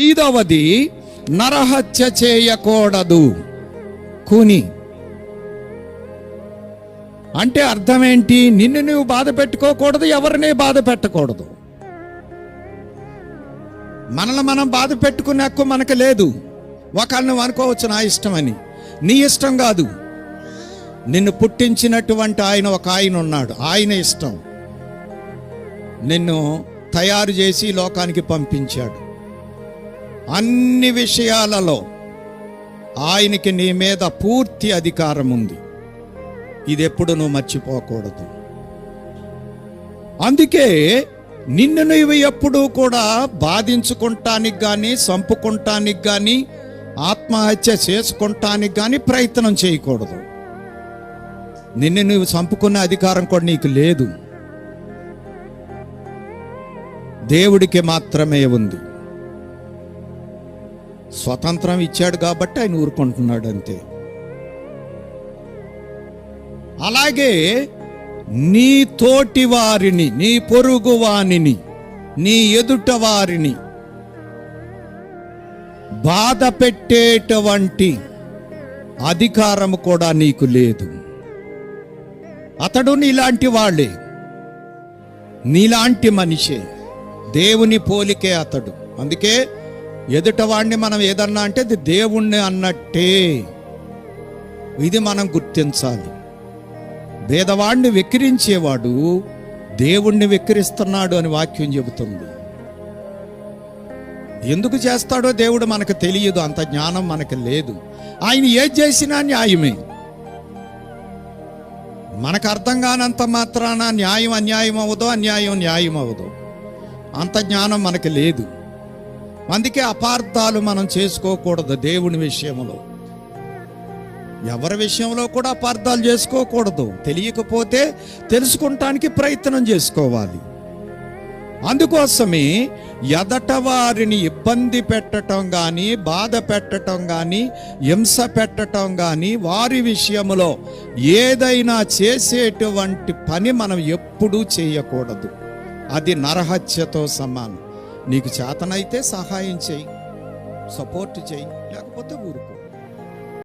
ఐదవది నరహత్య చేయకూడదు. కూని. అంటే అర్థం ఏంటి నిన్ను నువ్వు బాధ పెట్టుకోకూడదు ఎవరిని బాధ పెట్టకూడదు. మనల్ని మనం బాధ పెట్టుకునే హక్కు మనకు లేదు. ఒకళ్ళు అనుకోవచ్చు నా ఇష్టమని. నీ ఇష్టం కాదు. నిన్ను పుట్టించినటువంటి ఆయన ఒక ఆయన ఉన్నాడు. ఆయన ఇష్టం. నిన్ను తయారు చేసి లోకానికి పంపించాడు. అన్ని విషయాలలో ఆయనకి నీ మీద పూర్తి అధికారం ఉంది. ఇది ఎప్పుడు నువ్వు మర్చిపోకూడదు. అందుకే నిన్ను నువ్వు ఎప్పుడూ కూడా బాధించుకుంటానికి కానీ చంపుకుంటానికి కానీ ఆత్మహత్య చేసుకుంటానికి కానీ ప్రయత్నం చేయకూడదు. నిన్ను నువ్వు చంపుకునే అధికారం కూడా నీకు లేదు. దేవుడికి మాత్రమే ఉంది. స్వతంత్రం ఇచ్చాడు కాబట్టి ఆయన ఊరుకుంటున్నాడు అంతే అలాగే నీ తోటి వారిని నీ పొరుగు వానిని నీ ఎదుట వారిని బాధ పెట్టేటువంటి అధికారం కూడా నీకు లేదు. అతడు నీలాంటి వాళ్ళే. నీలాంటి మనిషే. దేవుని పోలికే అతడు. అందుకే ఎదుటవాడిని మనం ఏదన్నా అంటే అది దేవుణ్ణి అన్నట్టే. ఇది మనం గుర్తించాలి. భేదవాడిని వెక్కిరించేవాడు దేవుణ్ణి వెక్కిరిస్తున్నాడు అని వాక్యం చెబుతుంది. ఎందుకు చేస్తాడో దేవుడు మనకు తెలియదు అంత జ్ఞానం మనకు లేదు. ఆయన ఏది చేసినా న్యాయమే. మనకు అర్థం కానంత మాత్రాన న్యాయం అన్యాయం అవ్వదు అన్యాయం న్యాయం అవ్వదు అంత జ్ఞానం మనకు లేదు. అందుకే అపార్థాలు మనం చేసుకోకూడదు దేవుని విషయంలో ఎవరి విషయంలో కూడా అపార్థాలు చేసుకోకూడదు. తెలియకపోతే తెలుసుకుంటానికి ప్రయత్నం చేసుకోవాలి. అందుకోసమే ఎదట వారిని ఇబ్బంది పెట్టటం కానీ బాధ పెట్టటం కానీ హింస పెట్టటం కానీ వారి విషయంలో ఏదైనా చేసేటువంటి పని మనం ఎప్పుడూ చేయకూడదు. అది నరహత్యతో సమానం. నీకు చేతనైతే సహాయం చేయి సపోర్ట్ చేయి లేకపోతే ఊరుకో.